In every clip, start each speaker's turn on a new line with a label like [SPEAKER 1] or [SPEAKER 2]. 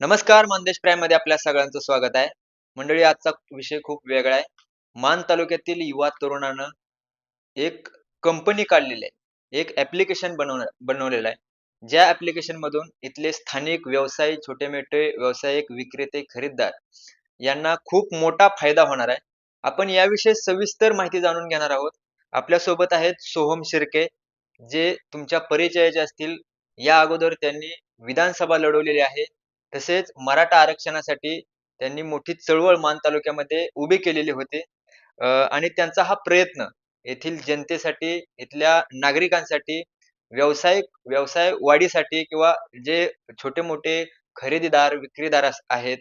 [SPEAKER 1] नमस्कार मानदेश प्राईममध्ये आपल्या सगळ्यांचं स्वागत आहे. मंडळी आजचा विषय खूप वेगळा आहे. मान तालुक्यातील युवा तरुणानं एक कंपनी काढलेली आहे. एक ऍप्लिकेशन बनवण बनवलेलं आहे. ज्या ऍप्लिकेशन मधून इथले स्थानिक व्यवसायी छोटे मोठे व्यावसायिक विक्रेते खरीददार यांना खूप मोठा फायदा होणार आहे. आपण याविषयी सविस्तर माहिती जाणून घेणार आहोत. आपल्यासोबत आहेत सोहम शिर्के जे तुमच्या परिचयाचे असतील. या अगोदर त्यांनी विधानसभा लढवलेली आहे. तसेच मराठा आरक्षणासाठी त्यांनी मोठी चळवळ मान तालुक्यामध्ये उभी केलेली होती. अं, आणि त्यांचा हा प्रयत्न येथील जनतेसाठी इथल्या नागरिकांसाठी व्यावसायिक व्यवसाय वाढीसाठी किंवा जे छोटे मोठे खरेदीदार विक्रीदार आहेत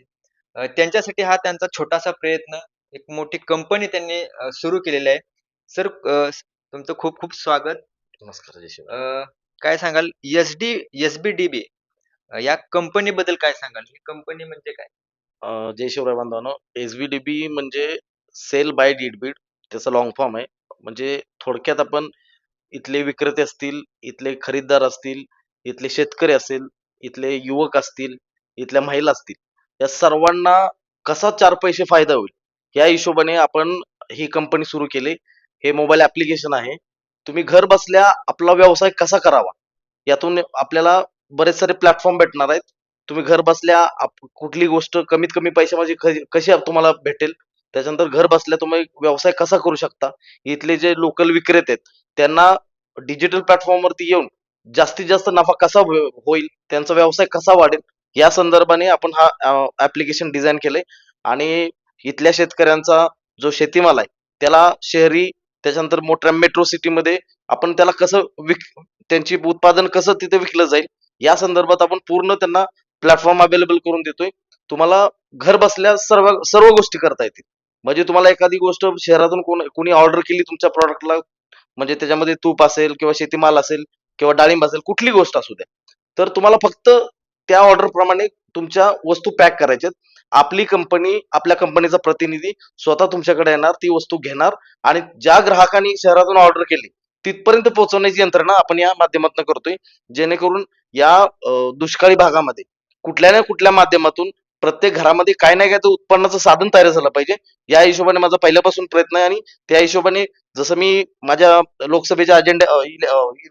[SPEAKER 1] त्यांच्यासाठी हा त्यांचा छोटासा प्रयत्न एक मोठी कंपनी त्यांनी सुरू केलेली आहे. सर तुमचं खूप खूप स्वागत.
[SPEAKER 2] नमस्कार
[SPEAKER 1] काय सांगाल? S D S B D B. या कंपनी बद्दल काय सांगाल? ही कंपनी म्हणजे काय?
[SPEAKER 2] अं, जय शिवराय बांधवांनो एस बी डी बी म्हणजे सेल बाय डीड बीड त्याचा लॉंग फॉर्म आहे. म्हणजे थोडक्यात आपण इथले विक्रेते असतील इथले खरीददार असतील इथले शेतकरी असतील इथले युवक असतील इथल्या महिला असतील या सर्वांना कसा चार पैसे फायदा होईल? या हिशोबाने आपण ही कंपनी सुरू केली. हे मोबाईल ऍप्लिकेशन आहे. तुम्ही घर बसल्या आपला व्यवसाय कसा करावा? यातून आपल्याला बरेच सारे प्लॅटफॉर्म भेटणार आहेत. तुम्ही घर बसल्या आप- कुठली गोष्ट कमीत कमी पैशामध्ये कशी तुम्हाला भेटेल? त्याच्यानंतर घर बसल्या तुम्ही व्यवसाय कसा करू शकता? इथले जे लोकल विक्रेते आहेत त्यांना डिजिटल प्लॅटफॉर्मवरती येऊन जास्तीत जास्त नफा कसा होईल? त्यांचा व्यवसाय कसा वाढेल? या संदर्भाने आपण हा ऍप्लिकेशन डिझाईन केलंय. आणि इथल्या शेतकऱ्यांचा जो शेतीमाल आहे त्याला शहरी त्याच्यानंतर मोठ्या मेट्रो सिटीमध्ये आपण त्याला कसं विक त्यांची उत्पादन कसं तिथे विकलं जाईल? या संदर्भात आपण पूर्ण त्यांना प्लॅटफॉर्म अवेलेबल करून देतोय. तुम्हाला घर बसल्या सर्व सर्व गोष्टी करता येतील. म्हणजे तुम्हाला एखादी गोष्ट शहरातून कोण कोणी ऑर्डर केली तुमच्या प्रॉडक्टला म्हणजे त्याच्यामध्ये तूप असेल किंवा शेतीमाल असेल किंवा डाळिंब असेल कुठली गोष्ट असू द्या. तर तुम्हाला फक्त त्या ऑर्डर प्रमाणे तुमच्या वस्तू पॅक करायच्यात. आपली कंपनी आपल्या कंपनीचा प्रतिनिधी स्वतः तुमच्याकडे येणार ती वस्तू घेणार आणि ज्या ग्राहकांनी शहरातून ऑर्डर केली तिथपर्यंत पोहोचवण्याची यंत्रणा आपण या माध्यमातून करतोय. जेणेकरून या दुष्काळी भागामध्ये कुठल्या ना कुठल्या माध्यमातून प्रत्येक घरामध्ये काय ना काय तर उत्पन्नाचं साधन तयार झालं पाहिजे. या हिशोबाने माझा पहिल्यापासून प्रयत्न आहे आणि त्या हिशोबाने जसं मी माझ्या लोकसभेच्या अजेंडे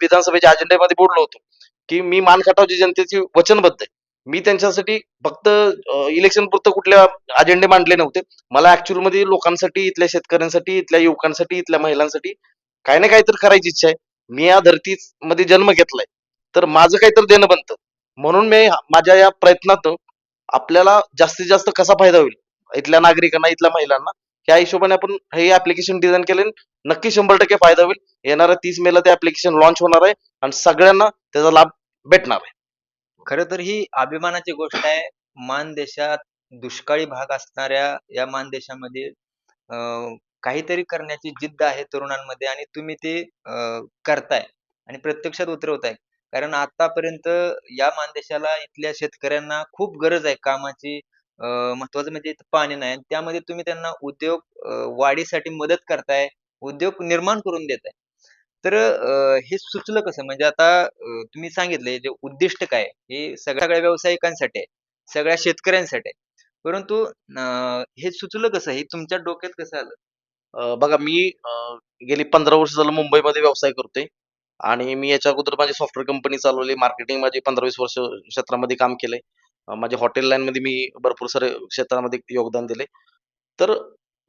[SPEAKER 2] विधानसभेच्या अजेंड्यामध्ये बोललो होतो की मी मानखटावची जनतेची वचनबद्ध आहे. मी त्यांच्यासाठी फक्त इलेक्शन पुरतं कुठल्या अजेंडे मांडले नव्हते. मला ऍक्च्युअलमध्ये लोकांसाठी इथल्या शेतकऱ्यांसाठी इथल्या युवकांसाठी इथल्या महिलांसाठी काही ना काहीतरी करायची इच्छा आहे. मी या धरतीमध्ये जन्म घेतलाय. तर माझं काहीतरी देणं बनतं. म्हणून मी माझ्या या प्रयत्नात आपल्याला जास्तीत जास्त कसा फायदा होईल? इथल्या नागरिकांना इथल्या महिलांना? या हिशोबाने आपण हे ऍप्लिकेशन डिझाईन केले नक्की शंभर टक्के फायदा होईल. येणाऱ्या तीस मेला ते ऍप्लिकेशन लॉन्च होणार आहे आणि सगळ्यांना त्याचा लाभ भेटणार आहे.
[SPEAKER 1] खर तर ही अभिमानाची गोष्ट आहे. मान देशात दुष्काळी भाग असणाऱ्या या मान देशामध्ये अं, काहीतरी करण्याची जिद्द आहे तरुणांमध्ये आणि तुम्ही ते अं, करताय आणि प्रत्यक्षात उतरवताय. कारण आतापर्यंत या मानदेशाला इथल्या शेतकऱ्यांना खूप गरज आहे कामाची महत्वाचं म्हणजे पाणी नाही त्यामध्ये तुम्ही त्यांना उद्योग वाढीसाठी मदत करताय उद्योग निर्माण करून देताय. तर हे सुचलं कसं? म्हणजे आता तुम्ही सांगितले जे उद्दिष्ट काय आहे, हे सगळ्या व्यावसायिकांसाठी आहे सगळ्या शेतकऱ्यांसाठी आहे. परंतु अं, हे सुचलं कसं? हे तुमच्या डोक्यात कसं आलं?
[SPEAKER 2] बघा मी अं, गेली पंधरा वर्ष झालं मुंबईमध्ये व्यवसाय करतोय. आणि मी याच्या अगोदर माझी सॉफ्टवेअर कंपनी चालवली मार्केटिंग माझी पंधरा वीस वर्ष क्षेत्रामध्ये काम केलंय. माझ्या हॉटेल लाईन मध्ये मी भरपूर सारे क्षेत्रामध्ये योगदान दिले तर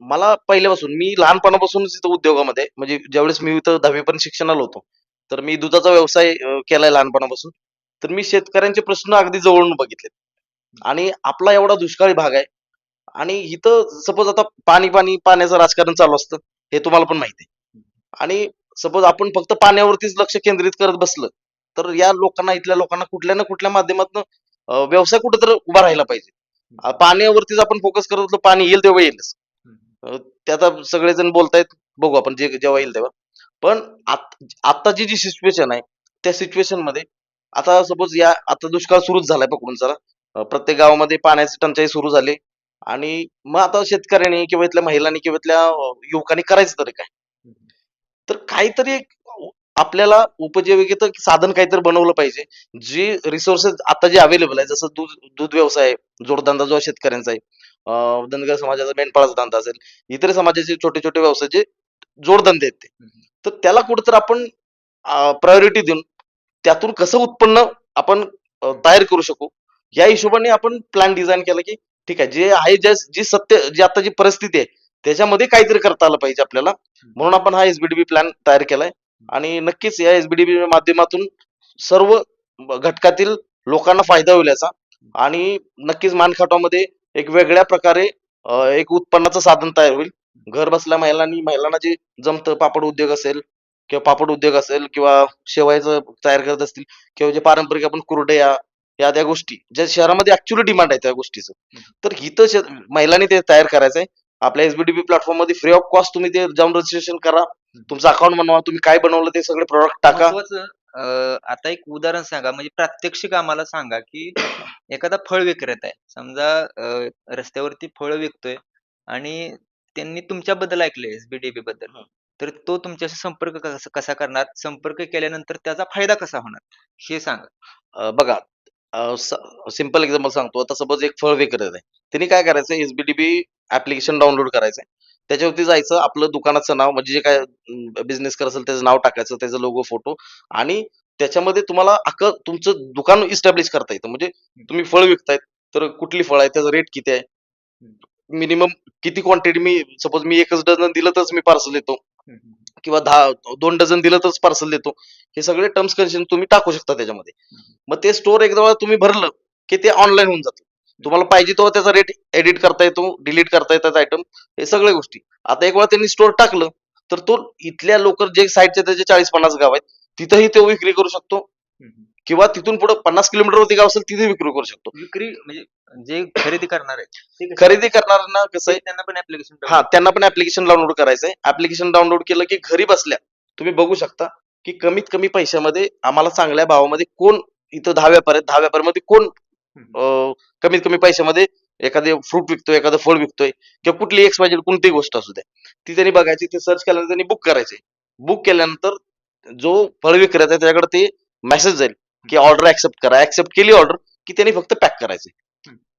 [SPEAKER 2] मला पहिल्यापासून मी लहानपणापासूनच इथं उद्योगामध्ये म्हणजे ज्यावेळेस मी इथं दहावीपर्यंत शिक्षणाला होतो तर मी दुधाचा व्यवसाय केलाय लहानपणापासून. तर मी शेतकऱ्यांचे प्रश्न अगदी जवळून बघितले आणि आपला एवढा दुष्काळी भाग आहे आणि इथं सपोज आता पाणी पाणी पाण्याचं राजकारण चालू असतं हे तुम्हाला पण माहिती आहे. आणि सपोज आपण फक्त पाण्यावरतीच लक्ष केंद्रित करत बसलं तर या लोकांना इथल्या लोकांना कुठल्या ना कुठल्या माध्यमातून व्यवसाय कुठेतरी उभा राहिला पाहिजे. पाण्यावरतीच आपण फोकस करत होतो पाणी येईल तेव्हा येईलच. ते आता सगळेजण बोलतायत बघू आपण जे जेव्हा येईल तेव्हा. पण आत- आत्ताची जी सिच्युएशन आहे त्या सिच्युएशनमध्ये आता सपोज या आता दुष्काळ सुरूच झालाय पकडून चला प्रत्येक गावामध्ये पाण्याची टंचाई सुरू झाली. आणि मग आता शेतकऱ्यांनी किंवा इथल्या महिलांनी किंवा इथल्या युवकांनी करायचं तरी काय? तर काहीतरी एक आपल्याला उपजीविकेचं साधन काहीतरी बनवलं पाहिजे. जी रिसोर्सेस आता जे अवेलेबल आहे जसं दूध दूध व्यवसाय जोडधंदा जो आहे शेतकऱ्यांचा आहे धनगर समाजाचा मेंढपाळाचा धंदा असेल इतर समाजाचे छोटे छोटे व्यवसाय जे जोडधंदे आहेत ते. तर त्याला कुठेतरी आपण प्रायोरिटी देऊन त्यातून कसं उत्पन्न आपण तयार करू शकू या हिशोबाने आपण प्लॅन डिझाईन केला की ठीक आहे जे आहे जे जी सत्य जी आता जी परिस्थिती आहे त्याच्यामध्ये काहीतरी करता आलं पाहिजे आपल्याला. म्हणून आपण हा एसबीडीबी प्लॅन तयार केलाय. आणि नक्कीच या एसबीडीबी माध्यमातून सर्व घटकातील लोकांना फायदा होईल याचा. आणि नक्कीच मानखाटामध्ये एक वेगळ्या प्रकारे एक उत्पन्नाचं साधन तयार होईल. घर बसल्या महिलांनी महिलांना जे जमतं पापड उद्योग असेल किंवा पापड उद्योग असेल किंवा शेवायचं तयार करत असतील किंवा जे पारंपरिक आपण कुरडया या त्या गोष्टी ज्या शहरामध्ये ऍक्च्युअली डिमांड आहे त्या गोष्टीचं. तर शे- महिलांनी ते तयार करायचंय. आपल्या एसबीडीबी प्लॅटफॉर्ममध्ये फ्री ऑफ कॉस्ट तुम्ही ते जाऊन रजिस्ट्रेशन करा. तुमचं अकाउंट बनवा तुम्ही काय बनवलं ते सगळे प्रोडक्ट टाका.
[SPEAKER 1] आता एक उदाहरण सांगा. म्हणजे प्रात्यक्षिक आम्हाला सांगा की एखादा फळ विक्रेता आहे. समजा रस्त्यावरती फळ विकतोय आणि त्यांनी तुमच्याबद्दल ऐकलंय एसबीडीबी बद्दल. तर तो तुमच्याशी संपर्क कसा करणार? संपर्क केल्यानंतर त्याचा फायदा कसा होणार? हे सांगा.
[SPEAKER 2] अं, सिंपल एक्झाम्पल सांगतो. आता सपोज एक फळ विक्रेता आहे. त्यांनी काय करायचं? एसबीडीबी ऍप्लिकेशन डाउनलोड करायचंय. त्याच्यावरती जायचं आपलं दुकानाचं नाव म्हणजे जे काय बिझनेस करत असेल त्याचं नाव टाकायचं त्याचा लोगो फोटो आणि त्याच्यामध्ये तुम्हाला अख्खं तुमचं दुकान इस्टॅब्लिश करता येतं. म्हणजे तुम्ही फळ विकतायत तर कुठली फळ आहे? त्याचा रेट किती आहे? मिनिमम किती क्वांटिटी मी सपोज मी एकच डझन दिलं तरच मी पार्सल देतो किंवा दहा दोन डझन दिलं तरच पार्सल देतो. हे सगळे टर्म्स कंडिशन तुम्ही टाकू शकता त्याच्यामध्ये. मग ते स्टोर एकदा वेळा तुम्ही भरलं की ते ऑनलाईन होऊन जातं. तुम्हाला पाहिजे तेव्हा त्याचा रेट एडिट करता येतो डिलीट करता येतात आयटम हे सगळ्या गोष्टी. आता एक वेळा त्यांनी स्टोर टाकलं तर तो इथल्या लोक जे साईडचे त्याचे चाळीस पन्नास गाव आहेत तिथंही तो विक्री करू शकतो. किंवा तिथून पुढे पन्नास किलोमीटर वरती गाव असेल तिथे विक्री करू शकतो.
[SPEAKER 1] विक्री म्हणजे जे खरेदी करणार आहे
[SPEAKER 2] खरेदी करणाऱ्यांना कसं आहे?
[SPEAKER 1] त्यांना पण ऍप्लिकेशन
[SPEAKER 2] हा त्यांना पण ऍप्लिकेशन डाउनलोड करायचंय. ऍप्लिकेशन डाउनलोड केलं की घरी बसल्या तुम्ही बघू शकता की कमीत कमी पैशामध्ये आम्हाला चांगल्या भावामध्ये कोण इथं दहा व्यापार आहेत दहा व्यापारामध्ये कोण कमीत कमी पैशामध्ये एखादे फ्रूट विकतोय एखादं फळ विकतोय किंवा कुठली एक्स वाय कोणतीही गोष्ट असू द्या. ती त्यांनी बघायची ते सर्च केल्यानंतर त्यांनी बुक करायचे. बुक केल्यानंतर जो फळ विक्रेता आहे त्याच्याकडे ते मेसेज जाईल. की ऑर्डर ऍक्सेप्ट करा. ऍक्सेप्ट केली ऑर्डर की त्यांनी फक्त पॅक करायचे.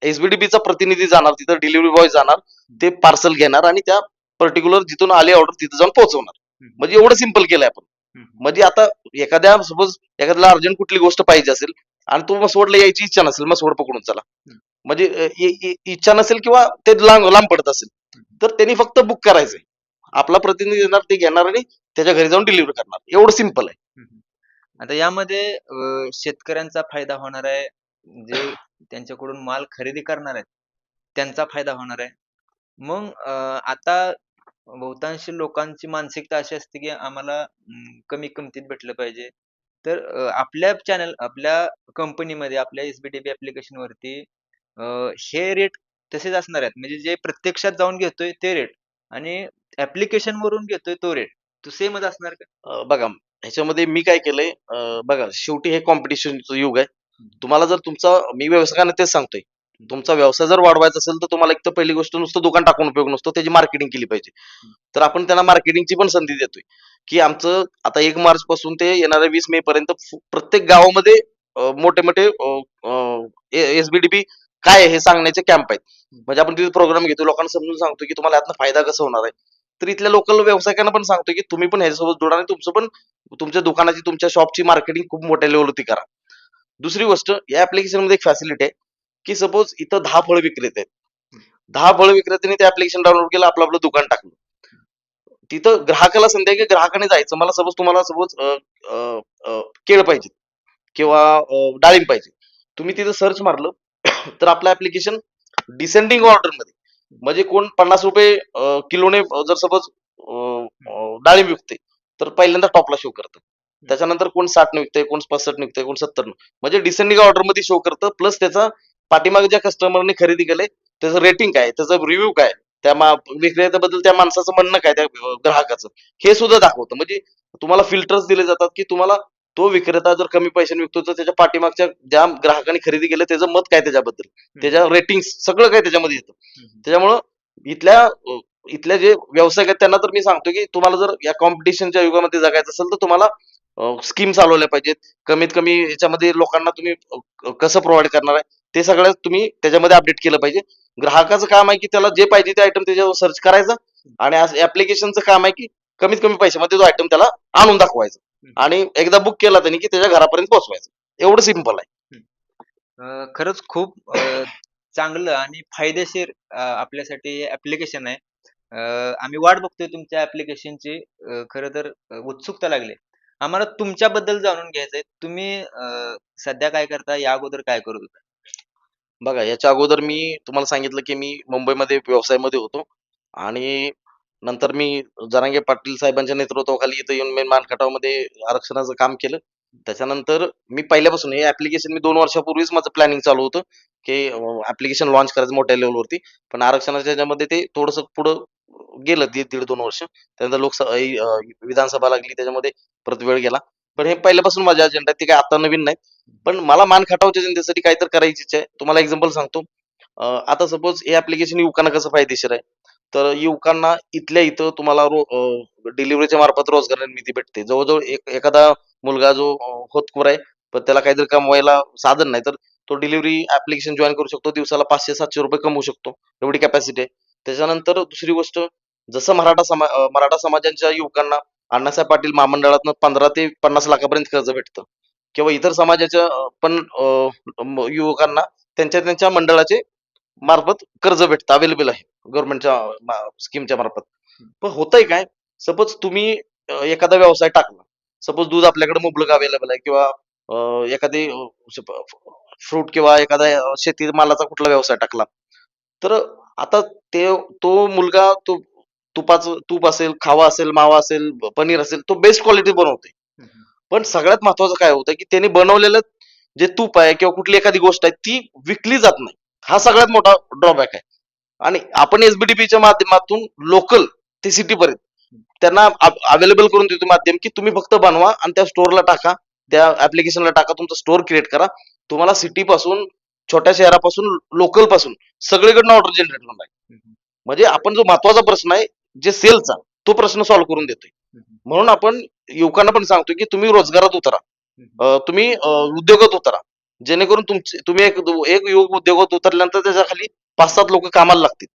[SPEAKER 2] एसबीडीबीचा प्रतिनिधी जाणार तिथं डिलिव्हरी बॉय जाणार ते पार्सल घेणार आणि त्या पर्टिक्युलर जिथून आले ऑर्डर तिथं जाऊन पोहोचवणार. म्हणजे एवढं सिंपल केलंय आपण. म्हणजे आता एखाद्या सपोज एखाद्याला अर्जंट कुठली गोष्ट पाहिजे असेल आणि तो मसवडला यायची इच्छा नसेल मसवड पकडून चला. म्हणजे इच्छा नसेल किंवा ते लांब लांब पडत असेल तर त्यांनी फक्त बुक करायचंय. आपला प्रतिनिधी येणार ते घेणार आणि त्याच्या घरी जाऊन डिलिव्हरी करणार. एवढं सिंपल आहे.
[SPEAKER 1] आता यामध्ये अं, शेतकऱ्यांचा फायदा होणार आहे जे त्यांच्याकडून माल खरेदी करणार आहेत त्यांचा फायदा होणार आहे. मग आता बहुतांश लोकांची मानसिकता अशी असते की आम्हाला अं, कमी किमतीत भेटलं पाहिजे. तर आपल्या चॅनल आपल्या कंपनीमध्ये आपल्या एसबीडीबी ऍप्लिकेशन वरती हे रेट तसेच असणार आहेत. म्हणजे जे प्रत्यक्षात जाऊन घेतोय ते रेट आणि ऍप्लिकेशन वरून घेतोय तो रेट तो सेमच असणार का?
[SPEAKER 2] अ, बघा ह्याच्यामध्ये मी काय केलंय अ, बघा शेवटी हे कॉम्पिटिशनचं युग आहे. तुम्हाला जर तुमचा मी व्यवसायाने तेच सांगतोय. तुमचा व्यवसाय जर वाढवायचा असेल तर तुम्हाला एक तर पहिली गोष्ट नुसतं दुकान टाकून उपयोग नसतो त्याची मार्केटिंग केली पाहिजे. तर आपण त्यांना मार्केटिंगची पण संधी देतोय. की आमचं आता एक मार्च पासून ते येणाऱ्या वीस मे पर्यंत फु- प्रत्येक गावामध्ये मोठे मोठे एसबीडीपी काय आहे हे सांगण्याचे कॅम्प आहेत. म्हणजे आपण तिथे प्रोग्राम घेतो लोकांना समजून सांगतो की तुम्हाला यातनं फायदा कसा होणार आहे. तर इथल्या लोकल व्यावसायिकांना पण सांगतो की तुम्ही पण ह्याच्यासोबत जोडा आणि तुमचं पण तुमच्या दुकानाची तुमच्या शॉपची मार्केटिंग खूप मोठ्या लेवलवरती करा. दुसरी गोष्ट या ऍप्लिकेशनमध्ये एक फॅसिलिटी आहे की सपोज इथं दहा फळ विक्रेते आहेत. दहा फळ विक्रेत्यांनी ते ऍप्लिकेशन डाउनलोड केलं आपलं आपलं दुकान टाकलं. तिथं ग्राहकाला संधी की ग्राहकाने जायचं. मला सपोज तुम्हाला सपोज केळ पाहिजे किंवा डाळिंब पाहिजे तुम्ही तिथं सर्च मारलं तर आपलं ऍप्लिकेशन डिसेंडिंग ऑर्डरमध्ये म्हणजे कोण पन्नास रुपये किलोने जर सपोज डाळिंब विकते तर पहिल्यांदा टॉपला शो करतं. त्याच्यानंतर कोण साठ न विकतंय कोण पासष्ट विकतंय कोण सत्तर म्हणजे डिसेंडिंग ऑर्डरमध्ये शो करतं प्लस त्याचा पाठीमागे ज्या कस्टमरने खरेदी केलंय त्याचं रेटिंग काय त्याचं रिव्ह्यू काय त्या मा विक्रेत्याबद्दल त्या माणसाचं म्हणणं काय त्या ग्राहकाचं हे सुद्धा दाखवतं. म्हणजे तुम्हाला फिल्टर्स दिले जातात की तुम्हाला तो विक्रेता जर कमी पैशाने विकतो तर त्याच्या पाठीमागच्या ज्या ग्राहकाने खरेदी केलं त्याचं मत काय त्याच्याबद्दल? त्याच्या रेटिंग सगळं काय त्याच्यामध्ये येतं? त्याच्यामुळं इथल्या इथल्या जे व्यावसायिक आहेत त्यांना तर मी सांगतो की तुम्हाला जर या कॉम्पिटिशनच्या युगामध्ये जगायचं असेल तर तुम्हाला स्कीम चालवल्या पाहिजेत. कमीत कमी याच्यामध्ये लोकांना तुम्ही कसं प्रोव्हाइड करणार आहे ते सगळं तुम्ही त्याच्यामध्ये अपडेट केलं पाहिजे. ग्राहकाचं काम आहे की त्याला जे पाहिजे ते आयटम त्याच्यावर सर्च करायचं. आणि ऍप्लिकेशनचं काम आहे की कमीत कमी पैशामध्ये तो आयटम त्याला आणून दाखवायचा. आणि एकदा बुक केला त्यांनी की त्याच्या घरापर्यंत पोहोचवायचं. एवढं सिंपल आहे.
[SPEAKER 1] अं, खरंच खूप अं, चांगलं आणि फायदेशीर अं, आपल्यासाठी ऍप्लिकेशन आहे. अं, आम्ही वाट बघतोय तुमच्या ऍप्लिकेशनची खरं तर अं, उत्सुकता लागली. आम्हाला तुमच्याबद्दल जाणून घ्यायचंय तुम्ही अं, सध्या काय करता? या अगोदर काय करत होता?
[SPEAKER 2] बघा याच्या अगोदर मी तुम्हाला सांगितलं की मी मुंबईमध्ये व्यवसायामध्ये होतो. आणि नंतर मी जरांगे पाटील साहेबांच्या नेतृत्वाखाली इथं येऊन मेन मानखटावमध्ये आरक्षणाचं काम केलं. त्याच्यानंतर मी पहिल्यापासून हे ऍप्लिकेशन मी दोन वर्षापूर्वीच माझं प्लॅनिंग चालू होतं की ऍप्लिकेशन लॉन्च करायचं मोठ्या लेवलवरती पण आरक्षणाच्या ह्याच्यामध्ये ते थोडंसं पुढं गेलं दीड दीड दोन वर्ष. त्यानंतर लोकसभा विधानसभा लागली त्याच्यामध्ये परत वेळ गेला. पण हे पहिल्यापासून माझ्या अजेंडा ते काय आता नवीन नाही पण मला मान खटावच्या जनतेसाठी काहीतरी करायची इच्छा आहे. तुम्हाला एक्झाम्पल सांगतो. आता सपोज हे ऍप्लिकेशन युवकांना कसं फायदेशीर आहे? तर युवकांना इथल्या इथं तुम्हाला रो डिलिव्हरीच्या मार्फत रोजगार निर्मिती भेटते. जवळजवळ एक एखादा मुलगा जो होतकुर आहे पण त्याला काहीतरी कमवायला साधन नाही. तर तो डिलिव्हरी ऍप्लिकेशन जॉईन करू शकतो. दिवसाला पाचशे सातशे रुपये कमवू शकतो. एवढी कॅपॅसिटी आहे. त्याच्यानंतर दुसरी गोष्ट जसं मराठा समा मराठा समाजाच्या युवकांना अण्णासाहेब पाटील महामंडळातनं पंधरा ते पन्नास लाखापर्यंत कर्ज भेटतं. किंवा इतर समाजाच्या पण युवकांना त्यांच्या त्यांच्या मंडळाचे मार्फत कर्ज भेटतं. अवेलेबल आहे. गव्हर्नमेंटच्या स्कीमच्या मार्फत. पण होतंय काय? सपोज तुम्ही एखादा व्यवसाय टाकला. सपोज दूध आपल्याकडे मुबलक अवेलेबल आहे किंवा एखादी फ्रूट किंवा एखादा शेती मालाचा कुठला व्यवसाय टाकला. तर आता ते तो मुलगा तो तुपाचं तूप असेल खावा असेल मावा असेल पनीर असेल तो बेस्ट क्वालिटी बनवतोय. पण सगळ्यात महत्वाचं काय होतं की त्याने बनवलेलं जे तूप आहे किंवा कुठली एखादी गोष्ट आहे ती विकली जात नाही. हा सगळ्यात मोठा ड्रॉबॅक आहे. आणि आपण एसबीडीपीच्या माध्यमातून लोकल ते सिटीपर्यंत त्यांना अवेलेबल करून देतो माध्यम की तुम्ही फक्त बनवा आणि त्या स्टोअरला टाका. त्या ऍप्लिकेशनला टाका तुमचं स्टोअर क्रिएट करा. तुम्हाला सिटी पासून छोट्या शहरापासून लोकलपासून सगळीकडनं ऑर्डर जनरेट होणार आहे. म्हणजे आपण जो महत्त्वाचा प्रश्न आहे जे सेलचा तो प्रश्न सॉल्व्ह करून देतोय. म्हणून आपण युवकांना पण सांगतो की तुम्ही रोजगारात उतरा. तुम्ही उद्योगात उतरा. जेणेकरून तुमचे तुम्ही एक एक युवक उद्योगात उतरल्यानंतर त्याच्याखाली पाच सात लोक कामाला लागतील.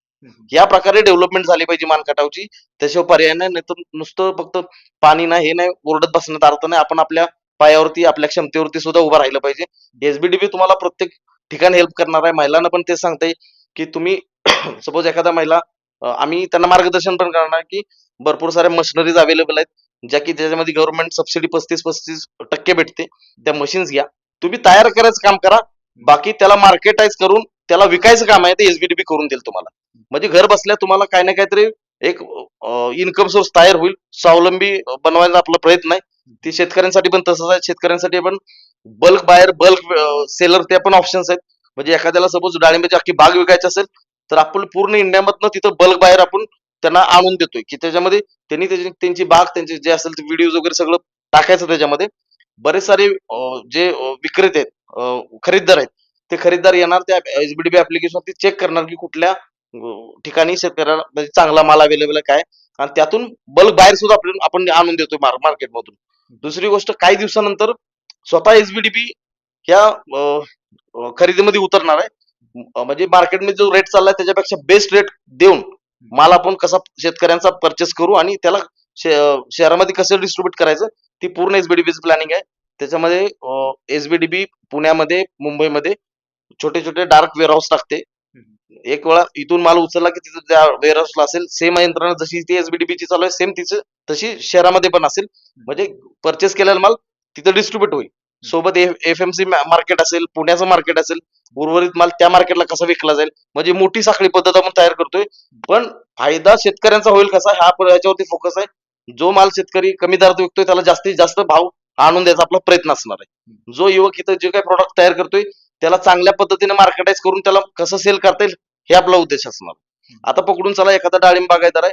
[SPEAKER 2] या प्रकारे डेव्हलपमेंट झाली पाहिजे मानकाटावची त्याशिवाय पर्याय नाही नाहीतर नुसतं फक्त पाणी नाही हे नाही ओरडत बसण्यात अर्थ नाही. आपण आपल्या पायावरती आपल्या क्षमतेवरती सुद्धा उभं राहिलं पाहिजे. एसबीडीपी तुम्हाला प्रत्येक ठिकाणी हेल्प करणार आहे. महिलांना पण ते सांगताय की तुम्ही सपोज एखादा महिला आम्ही त्यांना मार्गदर्शन पण करणार की भरपूर साऱ्या मशिनरीज अवेलेबल आहेत ज्या की ज्याच्यामध्ये गव्हर्नमेंट सबसिडी पस्तीस पस्तीस टक्के भेटते. त्या मशीन्स घ्या. तुम्ही तयार करायचं काम करा. बाकी त्याला मार्केटाईज करून त्याला विकायचं काम आहे ते एसबीडीपी करून देईल तुम्हाला. म्हणजे घर बसल्या तुम्हाला काही ना काहीतरी एक इन्कम सोर्स तयार होईल. स्वावलंबी बनवायचा आपला प्रयत्न आहे. ते शेतकऱ्यांसाठी पण तसंच आहे. शेतकऱ्यांसाठी पण बल्क बायर बल्क सेलर ते पण ऑप्शन्स आहेत. म्हणजे एखाद्याला सपोज डाळिंबाची अख्खी बाग विकायची असेल तर आपण पूर्ण इंडियामधनं तिथं बल्क बाहेर आपण त्यांना आणून देतोय. की त्याच्यामध्ये त्यांनी त्याची त्यांची बाग त्यांचे जे असेल ते व्हिडिओ वगैरे सगळं टाकायचं त्याच्यामध्ये. बरेच सारे जे विक्रेते आहेत खरेदीदार आहेत ते खरीददार येणार त्या एसबीडीबी ऍप्लिकेशन ते चेक करणार की कुठल्या ठिकाणी शेतकऱ्याला म्हणजे चांगला माल अवेलेबल आहे काय. आणि त्यातून बल्क बाहेर सुद्धा आपण आपण आणून देतोय मार्केटमधून दुसरी गोष्ट काही दिवसानंतर स्वतः एसबीडीपी ह्या खरेदीमध्ये उतरणार आहे. म्हणजे मार्केटमध्ये जो रेट चाललाय त्याच्यापेक्षा बेस्ट रेट देऊन माल आपण कसा शेतकऱ्यांचा परचेस करू आणि त्याला शे- शहरामध्ये कसं डिस्ट्रीब्युट करायचं ती पूर्ण एसबीडीपीचं प्लॅनिंग आहे. त्याच्यामध्ये एसबीडीपी पुण्यामध्ये मुंबईमध्ये छोटे छोटे डार्क वेअरहाऊस टाकते एक वेळा इथून माल उचलला की तिथं त्या वेअरहाऊसला असेल सेम यंत्रणा जशी ती एसबीडीपीची चालू आहे सेम तिचं तशी शहरामध्ये पण असेल. म्हणजे परचेस केलेला माल तिथं डिस्ट्रीब्युट होईल. सोबत एफ एम सी मार्केट असेल पुण्याचं मार्केट असेल उर्वरित माल त्या मार्केटला कसा विकला जाईल? म्हणजे मोठी साखळी पद्धत आपण तयार करतोय. पण फायदा शेतकऱ्यांचा होईल कसा? हा याच्यावरती फोकस आहे. जो माल शेतकरी कमी दरात विकतोय त्याला जास्तीत जास्त भाव आणून द्यायचा आपला प्रयत्न असणार आहे. जो युवक इथं जे काही प्रॉडक्ट तयार करतोय त्याला चांगल्या पद्धतीने मार्केटाईज करून त्याला कसं सेल करता येईल हे आपला उद्देश असणार. आता पकडून चला एखादा डाळिंब बागायदार आहे.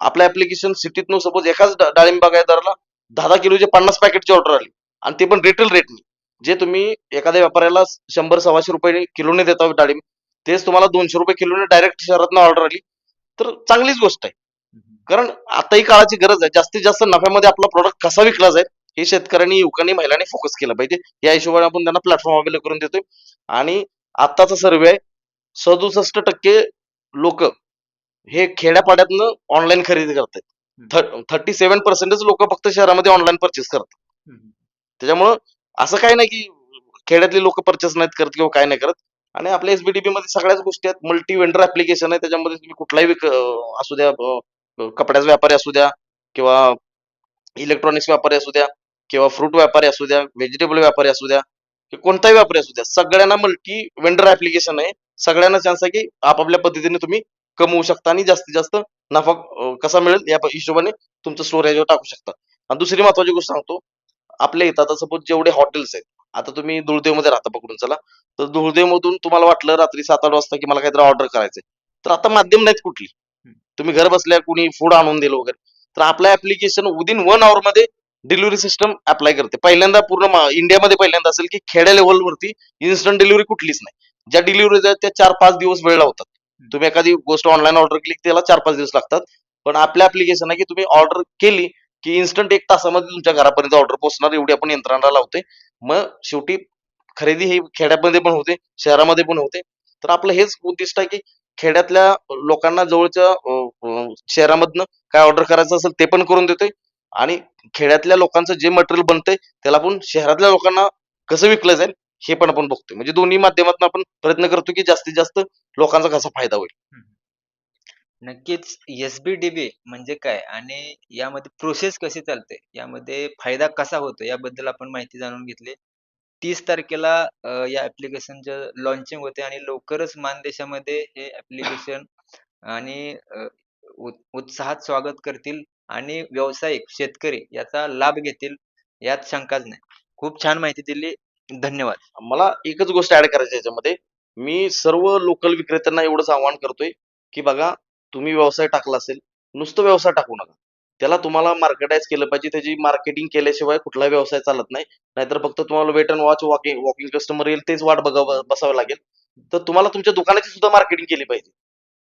[SPEAKER 2] आपल्या ऍप्लिकेशन सिटीतनं सपोज एकाच डाळिंब बागायदाराला दहा दहा किलोचे पन्नास पॅकेटची ऑर्डर आली. आणि ते पण रिटेल रेटने जे तुम्ही एखाद्या व्यापाऱ्याला शंभर सव्वाशे रुपये किलोने देता डाळिंब तेच तुम्हाला दोनशे रुपये किलोने डायरेक्ट शहरातनं ऑर्डर आली. तर चांगलीच गोष्ट आहे. कारण आताही काळाची गरज आहे. जास्तीत जास्त नफ्यामध्ये आपला प्रोडक्ट कसा विकला जाईल हे शेतकऱ्यांनी युवकांनी महिलांनी फोकस केलं पाहिजे. या हिशोबाने आपण त्यांना प्लॅटफॉर्म अवेलेबल करून देतोय. आणि आत्ताचा सर्वे आहे. सदुसष्ट टक्के लोक हे खेड्यापाड्यातनं ऑनलाईन खरेदी करतात थर्टी सेव्हन पर्सेंटच लोक फक्त शहरामध्ये ऑनलाईन परचेस करतात. त्याच्यामुळं असं काही नाही की खेड्यातले लोक परचेस नाहीत करत किंवा काय नाही करत. आणि आपल्या एसबीडीपी मध्ये सगळ्याच गोष्टी आहेत. मल्टी वेंडर ऍप्लिकेशन आहे. त्याच्यामध्ये तुम्ही कुठलाही असू द्या कपड्याचा व्यापारी असू द्या किंवा इलेक्ट्रॉनिक्स व्यापारी असू द्या. किंवा फ्रूट व्यापारी असू द्या व्हेजिटेबल व्यापारी असू द्या की कोणताही व्यापारी असू द्या सगळ्यांना मल्टी वेंडर ऍप्लिकेशन आहे. सगळ्यांना चान्स आहे की आपापल्या पद्धतीने तुम्ही कमवू शकता आणि जास्तीत जास्त नफा कसा मिळेल या हिशोबाने तुमचं स्टोर ह्याच्यावर टाकू शकता. आणि दुसरी महत्वाची गोष्ट सांगतो आपल्या इथं आता सपोज जेवढे हॉटेल्स आहेत आता तुम्ही मध्ये राहता पकडून चला. तर धुळदेव मधून तुम्हाला वाटलं रात्री सात आठ वाजता की मला काहीतरी ऑर्डर करायचंय तर आता माध्यम नाहीत कुठली. तुम्ही घर बसल्या कुणी फूड आणून दिलं वगैरे. तर आपलं ऍप्लिकेशन विदिन वन आवर मध्ये डिलिव्हरी सिस्टम अप्लाय करते. पहिल्यांदा पूर्ण इंडियामध्ये पहिल्यांदा असेल की खेड्या लेवलवरती इन्स्टंट डिलिव्हरी कुठलीच नाही. ज्या डिलिव्हरी त्या चार पाच दिवस वेळ लावतात. तुम्ही एखादी गोष्ट ऑनलाईन ऑर्डर केली त्याला चार पाच दिवस लागतात. पण आपल्या ऍप्लिकेशन आहे की तुम्ही ऑर्डर केली की इन्स्टंट एक तासामध्ये तुमच्या घरापर्यंत ऑर्डर पोहोचणार एवढी आपण यंत्रणा लावते. मग शेवटी खरेदी ही खेड्यामध्ये पण होते शहरामध्ये पण होते. तर आपलं हेच उद्दिष्ट आहे की खेड्यातल्या लोकांना जवळच्या शहरामधनं काय ऑर्डर करायचं असेल ते पण करून देतोय. आणि खेड्यातल्या लोकांचं जे मटेरियल बनतंय त्याला आपण शहरातल्या लोकांना कसं विकलं जाईल हे पण आपण बघतोय. म्हणजे दोन्ही माध्यमातून आपण प्रयत्न करतो की जास्तीत जास्त लोकांचा कसा फायदा होईल.
[SPEAKER 1] नक्कीच एसबीडीबी म्हणजे काय आणि यामध्ये प्रोसेस कशी चालते यामध्ये फायदा कसा होतो याबद्दल आपण माहिती जाणून घेतली. तीस तारखेला अ, या ऍप्लिकेशनचं लॉन्चिंग होते आणि लवकरच मानदेशामध्ये हे ऍप्लिकेशन आणि उत- उत्साहात स्वागत करतील. आणि व्यावसायिक शेतकरी याचा लाभ घेतील यात शंकाच नाही. खूप छान माहिती दिली. धन्यवाद.
[SPEAKER 2] मला एकच गोष्ट ऍड करायची याच्यामध्ये. मी सर्व लोकल विक्रेत्यांना एवढंच आवाहन करतोय की बघा तुम्ही व्यवसाय टाकला असेल नुसतं व्यवसाय टाकू नका. त्याला तुम्हाला मार्केटाईज केलं पाहिजे. त्याची मार्केटिंग केल्याशिवाय कुठलाही व्यवसाय चालत नाही. नाहीतर फक्त तुम्हाला wait and watch walking walking customer येईल तेच वाट बघा बसावं लागेल. तर तुम्हाला तुमच्या दुकानाची सुद्धा मार्केटिंग केली पाहिजे.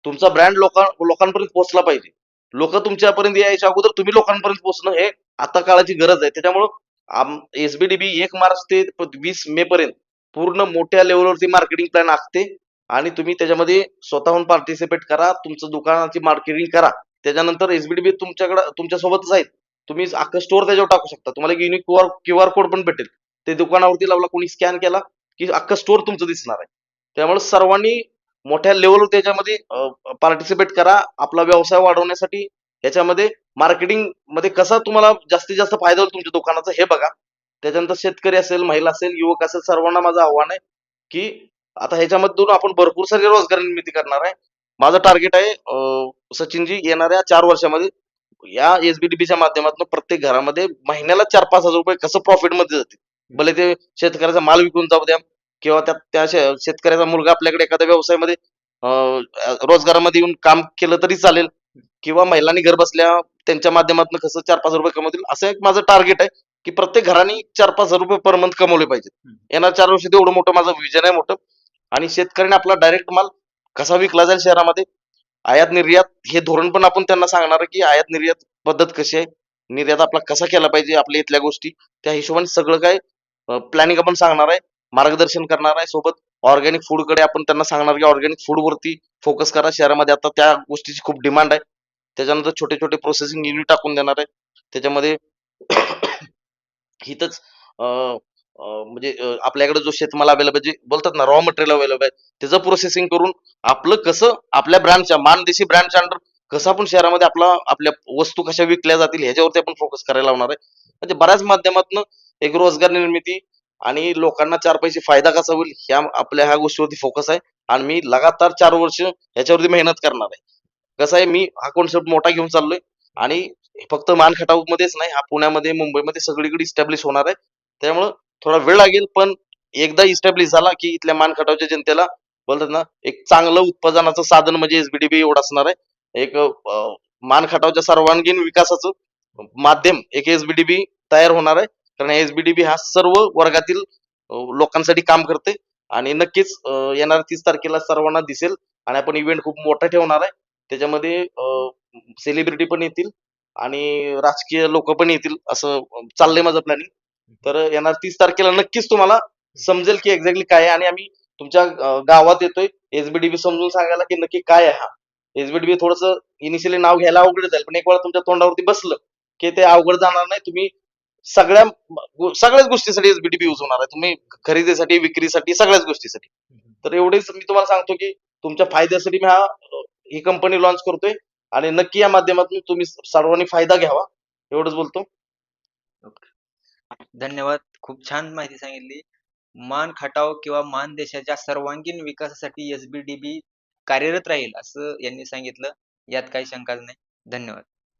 [SPEAKER 2] तुमचा ब्रँड लोकां लोकांपर्यंत पोहोचला पाहिजे. लोक तुमच्यापर्यंत यायच्या अगोदर तुम्ही लोकांपर्यंत पोहोचणं हे आता काळाची गरज आहे. त्याच्यामुळं एसबीडीबी एक मार्च ते वीस मे पर्यंत पूर्ण मोठ्या लेवलवरती मार्केटिंग प्लॅन आखते आणि तुम्ही त्याच्यामध्ये स्वतःहून पार्टिसिपेट करा तुमचं दुकानाची मार्केटिंग करा. त्याच्यानंतर एसबीडीबी तुमच्याकडे तुमच्यासोबतच आहेत. तुम्ही अख्खं स्टोअर त्याच्यावर टाकू शकता. तुम्हाला unique Q R Q R code पण भेटेल. ते दुकानावरती लावला कोणी स्कॅन केला की अख्खं स्टोअर तुमचं दिसणार आहे. त्यामुळे सर्वांनी मोठ्या लेवलवर त्याच्यामध्ये पार्टिसिपेट करा. आपला व्यवसाय वाढवण्यासाठी याच्यामध्ये मार्केटिंगमध्ये कसा तुम्हाला जास्तीत जास्त फायदा होईल तुमच्या दुकानाचा हे बघा. त्याच्यानंतर शेतकरी असेल महिला असेल युवक असेल सर्वांना माझं आव्हान आहे की आता ह्याच्यामधून आपण भरपूर सारी रोजगार निर्मिती करणार आहे. माझं टार्गेट आहे सचिनजी येणाऱ्या चार वर्षामध्ये या एसबीडीपीच्या माध्यमातून प्रत्येक घरामध्ये महिन्याला चार पाच हजार रुपये कसं प्रॉफिटमध्ये जातील? भले ते शेतकऱ्याचा माल विकून जाऊ द्या किंवा त्या त्या शेतकऱ्याचा मुलगा आपल्याकडे एखाद्या व्यवसायामध्ये रोजगारामध्ये येऊन काम केलं तरी चालेल. किंवा महिलांनी घर बसल्या त्यांच्या माध्यमातून कसं चार पाच रुपये कमवतील असं एक माझं टार्गेट आहे की प्रत्येक घराने चार पाच हजार रुपये पर मंथ कमवले पाहिजेत. येणार चार वर्षी एवढं मोठं माझं विजन आहे मोठं. आणि शेतकऱ्याने आपला डायरेक्ट माल कसा विकला जाईल शहरामध्ये? आयात निर्यात हे धोरण पण आपण त्यांना सांगणार की आयात निर्यात पद्धत कशी आहे? निर्यात आपला कसा केला पाहिजे आपल्या इथल्या गोष्टी. त्या हिशोबाने सगळं काय प्लॅनिंग आपण सांगणार आहे. मार्गदर्शन करणार आहे. सोबत ऑर्गॅनिक फूडकडे आपण त्यांना सांगणार की ऑर्गॅनिक फूड वरती फोकस करा. शहरामध्ये आता त्या गोष्टीची खूप डिमांड आहे. त्याच्यानंतर छोटे छोटे प्रोसेसिंग युनिट टाकून देणार आहे. त्याच्यामध्ये हिथच म्हणजे आपल्याकडे जो शेतमाल अवेलेबल जे बोलतात ना रॉ मटेरियल अवेलेबल आहे त्याचं प्रोसेसिंग करून आपलं कसं आपल्या ब्रँडच्या मानदेशी ब्रँडच्या अंडर कसं आपण शहरामध्ये आपला आपल्या वस्तू कशा विकल्या जातील ह्याच्यावरती आपण फोकस करायला लावणार आहे. म्हणजे बऱ्याच माध्यमातून एक रोजगार निर्मिती आणि लोकांना चार पैसे फायदा कसा होईल ह्या आपल्या ह्या गोष्टीवरती फोकस आहे. आणि मी लगातार चार वर्ष ह्याच्यावरती मेहनत करणार आहे. कसं आहे मी हा कॉन्सेप्ट मोठा घेऊन चाललोय. आणि फक्त मान खटाव मध्येच नाही हा पुण्यामध्ये मुंबईमध्ये सगळीकडे इस्टॅब्लिश होणार आहे. त्यामुळं थोडा वेळ लागेल पण एकदा इस्टॅब्लिश झाला की इथल्या मान खटावच्या जनतेला बोलतात ना एक चांगलं उत्पादनाचं साधन म्हणजे एसबीडीबी एवढं असणार आहे. एक मानखटावच्या मान खटावच्या सर्वांगीण विकासाचं माध्यम एक एसबीडीबी तयार होणार आहे. कारण एसबीडीबी हा सर्व वर्गातील लोकांसाठी काम करते आणि नक्कीच येणार येणाऱ्या तीस तारखेला सर्वांना दिसेल आणि आपण इव्हेंट खूप मोठा ठेवणार आहे. त्याच्यामध्ये सेलिब्रिटी पण येतील आणि राजकीय लोक पण येतील असं चाललंय माझं प्लॅनिंग तर येणार तीस तारखेला नक्कीच तुम्हाला समजेल की एक्झॅक्टली काय आहे. आणि आम्ही तुमच्या गावात येतोय. एसबीडीबी समजून सांगायला की नक्की काय आहे हा. एसबीडीबी थोडस इनिशियली नाव घ्यायला अवघड जाईल. पण एक वेळा तुमच्या तोंडावरती बसलं की ते अवघड जाणार नाही. तुम्ही सगळ्या सगळ्याच गोष्टीसाठी एसबीडीबी यूज होणार आहे. तुम्ही खरेदीसाठी विक्रीसाठी सगळ्याच गोष्टीसाठी. तर एवढेच मी तुम्हाला सांगतो की तुमच्या फायद्यासाठी मी हा ही कंपनी लॉन्च करतोय. आणि नक्की या माध्यमातून तुम्ही सर्वांनी फायदा घ्यावा. एवढंच बोलतो.
[SPEAKER 1] धन्यवाद. खूप छान माहिती सांगितली. मान खटाव किंवा मान देशाच्या सर्वांगीण विकासासाठी एसबीडीबी कार्यरत राहील असं यांनी सांगितलं. यात काही शंकाच नाही. धन्यवाद.